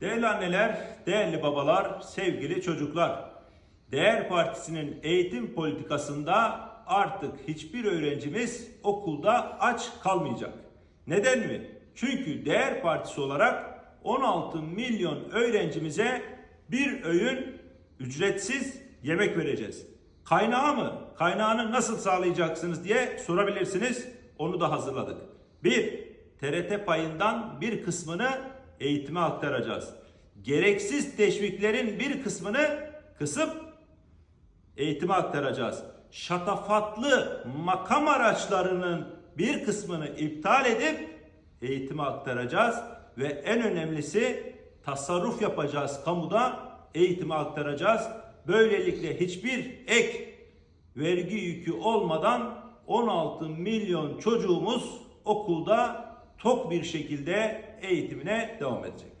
Değerli anneler, değerli babalar, sevgili çocuklar. Değer Partisi'nin eğitim politikasında artık hiçbir öğrencimiz okulda aç kalmayacak. Neden mi? Çünkü Değer Partisi olarak 16 milyon öğrencimize bir öğün ücretsiz yemek vereceğiz. Kaynağı mı? Kaynağını nasıl sağlayacaksınız diye sorabilirsiniz. Onu da hazırladık. Bir, TRT payından bir kısmını eğitime aktaracağız. Gereksiz teşviklerin bir kısmını kısıp eğitime aktaracağız. Şatafatlı makam araçlarının bir kısmını iptal edip eğitime aktaracağız ve en önemlisi tasarruf yapacağız kamuda eğitime aktaracağız. Böylelikle hiçbir ek vergi yükü olmadan 16 milyon çocuğumuz okulda tok bir şekilde eğitimine devam edecek.